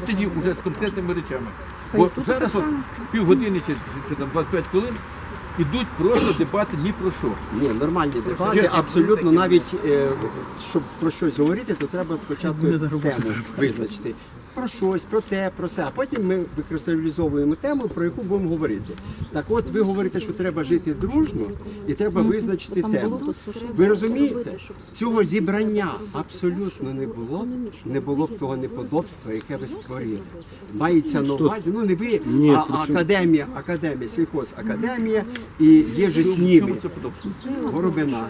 приходять тоді вже з конкретними речами. Бо зараз от півгодини чи, чи там 25 хвилин ідуть просто дебати ні про що. Ні, нормальні дебати, абсолютно навіть е, щоб про щось говорити, то треба спочатку тему визначити. Про щось, про те, про все. А потім ми викристалізовуємо тему, про яку будемо говорити. Так от ви говорите, що треба жити дружно і треба визначити тему. Ви розумієте, цього зібрання абсолютно не було, не було б того неподобства, яке ви створили. Мається на увазі, ну не ви, а академія, академія, сільхозакадемія і є же сніми. Горобина.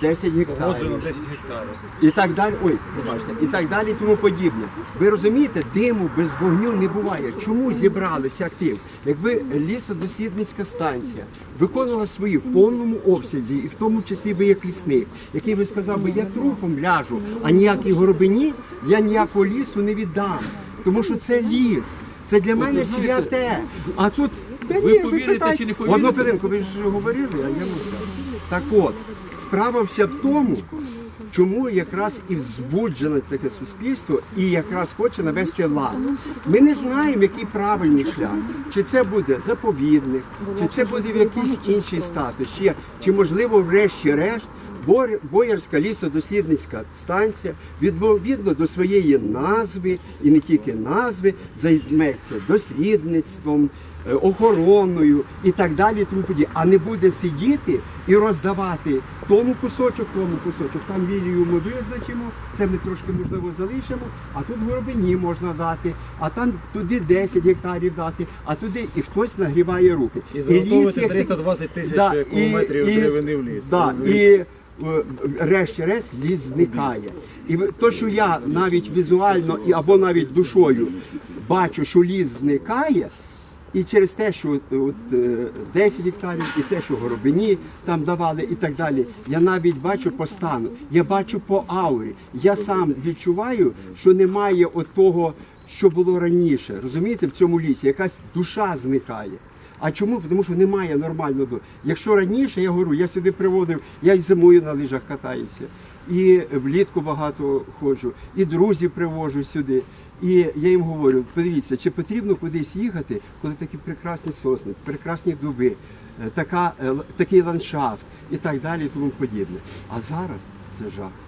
10 гектарів. 10 гектарів. І так далі. Ой, пробачте, і так далі, і тому подібне. Ви розумієте, диму без вогню не буває. Чому зібралися актив? Якби лісодослідницька станція виконувала свої в повному обсязі, і в тому числі би як лісник, який би сказав би, я трупом ляжу, а ніякій горобині я ніякого лісу не віддам. Тому що це ліс. Це для мене святе. А тут ви ні, повірите чи не повірите? Одну хвилинку, ви ж говорили, а я мовчав. Так от, справа вся в тому, чому якраз і збуджене таке суспільство і якраз хоче навести лад. Ми не знаємо, який правильний шлях. Чи це буде заповідник, чи це буде в якийсь інший статус, чи, чи можливо, врешті-решт. Боярська лісодослідницька станція відповідно до своєї назви і не тільки назви займеться дослідництвом, е, охороною і так далі, тому подібне. а не буде сидіти і роздавати тому кусочок, тому кусочок. Там лілію ми визначимо, це ми трошки можливо залишимо, а тут горобині можна дати, а там туди 10 гектарів дати, а туди і хтось нагріває руки. І заготовити 320 тисяч Да, кілометрів і- деревини в ліс. Да, і решті-решт ліс зникає. І то, що я навіть візуально або навіть душою бачу, що ліс зникає. І через те, що от, от, е, 10 гектарів, і те, що горобині там давали, і так далі, я навіть бачу по стану, я бачу по аурі. Я сам відчуваю, що немає от того, що було раніше. Розумієте, в цьому лісі якась душа зникає. А чому? Тому що немає нормального. Якщо раніше я говорю, я сюди приводив, я й зимою на лижах катаюся, і влітку багато ходжу, і друзів привожу сюди. І я їм говорю, подивіться, чи потрібно кудись їхати, коли такі прекрасні сосни, прекрасні дуби, е, така, е, такий ландшафт і так далі, і тому подібне. А зараз це жах.